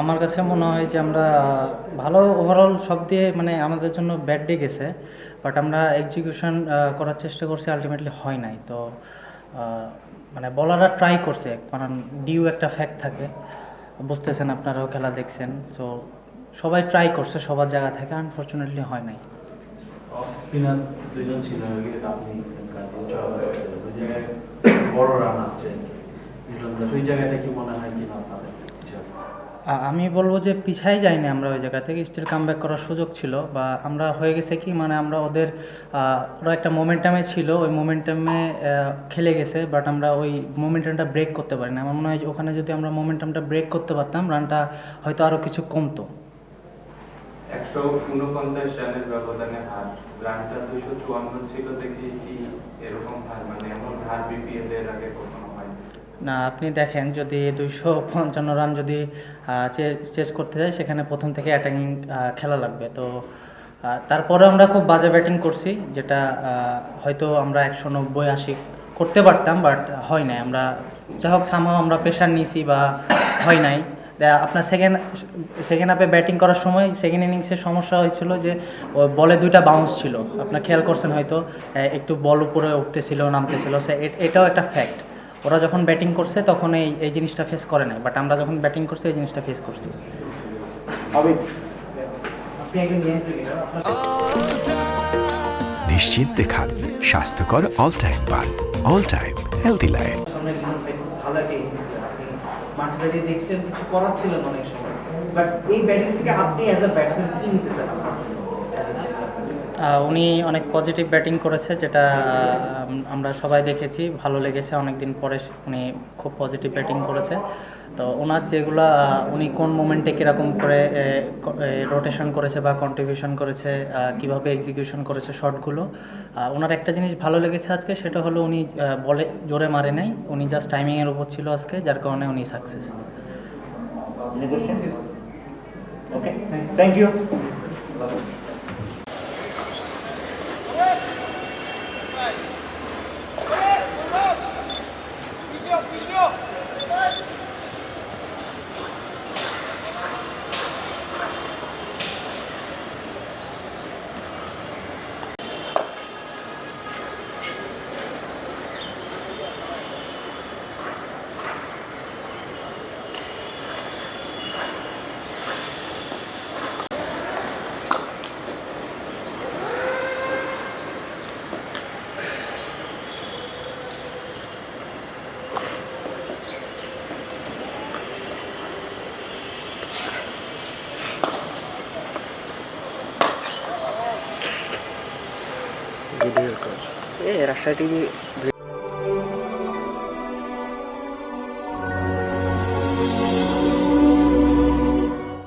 আমার কাছে মনে হয় যে আমরা ভালো ওভারঅল সব দিয়ে মানে আমাদের জন্য ব্যাড ডে গেছে বাট আমরা এক্সিকিউশন করার চেষ্টা করছি আলটিমেটলি হয় নাই। তো মানে বলাররা ট্রাই করছে, কারণ ডিউ একটা ফ্যাক্ট থাকে। বুঝতেছেন আপনারাও, খেলা দেখছেন সো সবাই ট্রাই করছে, সবার জায়গা থেকে আনফর্চুনেটলি হয় নাই। স্পিনার দুজন ছিল বড় রান আসছে জায়গাটা কি মনে হয় কিনা আপনাদের? আমি বলব যে পিছাই যাইনি আমরা ওই জায়গা থেকে। স্টিল কামব্যাক করার সুযোগ ছিল, বা আমরা হয়ে গেছে কি মানে আমরা ওদের ওরা একটা মোমেন্টামে ছিল, ওই মোমেন্টামে খেলে গেছে বাট আমরা ওই মোমেন্টামটা ব্রেক করতে পারি না আমার মনে হয় ওখানে যদি আমরা মোমেন্টামটা ব্রেক করতে পারতাম রানটা হয়তো আরও কিছু কমতো। একশো উনপঞ্চাশ রানের ব্যবধানে হার রানটা দুইশো চুয়ান্ন ছিল দেখে কি এরকম হার? মানে এমন হার বিপিএল এর আগে কখনো না, আপনি দেখেন যদি দুইশো পঞ্চান্ন রান যদি চেস করতে যায় সেখানে প্রথম থেকে অ্যাটাকিং খেলা লাগবে। তো তারপরে আমরা খুব বাজে ব্যাটিং করছি, যেটা হয়তো আমরা একশো নব্বই, আশি করতে পারতাম বাট হয় নাই। আমরা যাই হোক সামাও আমরা প্রেশার নিয়েছি বা হয় নাই। আপনার সেকেন্ড সেকেন্ড হাফে ব্যাটিং করার সময় সেকেন্ড ইনিংসের সমস্যা হয়েছিল যে বলে দুইটা বাউন্স ছিল। আপনার খেয়াল করছেন হয়তো একটু বল উপরে উঠতেছিল, নামতেছিল। সে এটাও একটা ফ্যাক্ট ওরা যখন ব্যাটিং করছে তখন এই এই জিনিসটা ফেস করে নাই বাট আমরা যখন ব্যাটিং করছি এই জিনিসটা ফেস করছি। নিশ্চিন্তে খান স্বাস্থ্যকর অল টাইম পান অল টাইম হেলদি লাইফ দেখছেন কিছু করার ছিল অনেক সময়। বাট এই ব্যাটিং থেকে আপনি অ্যাজ আ ব্যাটসম্যান কি নিতে চান উনি অনেক পজিটিভ ব্যাটিং করেছে, যেটা আমরা সবাই দেখেছি। ভালো লেগেছে অনেক দিন পরে উনি খুব পজিটিভ ব্যাটিং করেছে। তো ওনার যেগুলো উনি কোন মোমেন্টে কীরকম করে রোটেশন করেছে বা কন্ট্রিবিউশন করেছে কীভাবে এক্সিকিউশন করেছে শটগুলো ওনার একটা জিনিস ভালো লেগেছে আজকে, সেটা হলো উনি বলে, জোরে মারে নাই। উনি জাস্ট টাইমিংয়ের উপর ছিল আজকে, যার কারণে উনি সাকসেস ওকে থ্যাংক ইউ এ রাজশাহী টিভি